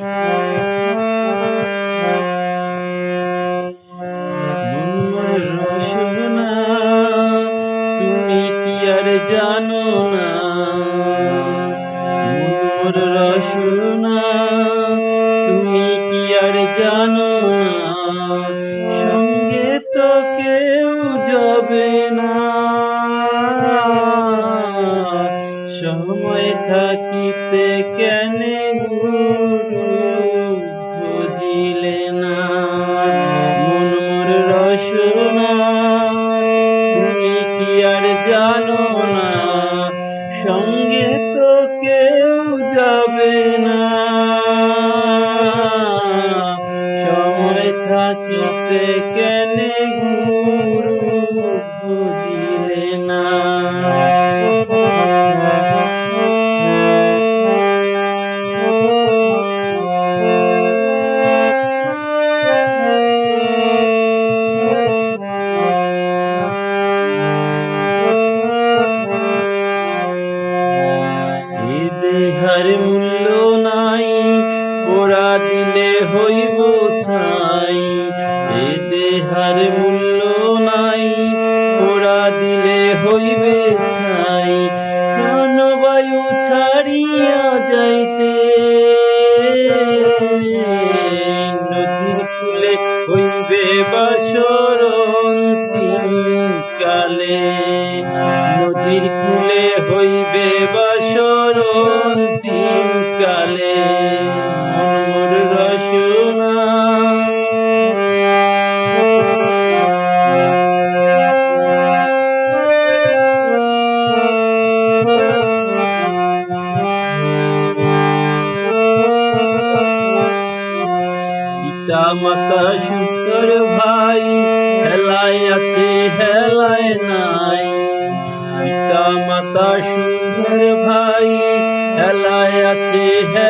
তুমি জানো না? তুমি জানো না? সঙ্গে তো কেউ যাবে না। সময় থাকিতে কেনে গুরু তুমি কি আর জানো না? সঙ্গে তো কেউ যাবে না। সময় থাকিতে দিলে হইব ছাই। এ দেহার মূল্য নাই পোড়া দিলে হইবে ছাই। প্রাণবায়ু ছাড়িয়া যাইতে নদীর কূলে হইবে বাসর কালে নদীর কূলে হইবে বাসর অন্তিম কালে। মাতা সুন্দর ভাই হেলায় আছে হেলায় নাই। পিতা মাতা সুন্দর ভাই হেলায় আছে হেলায়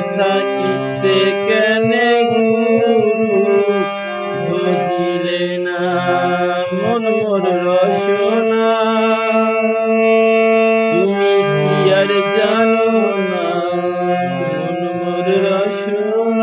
থাকিতে কেনে গুরু? বুঝিলে না মন মোর রসনা। তুমি কি আর জানো না মন মোর রসনা?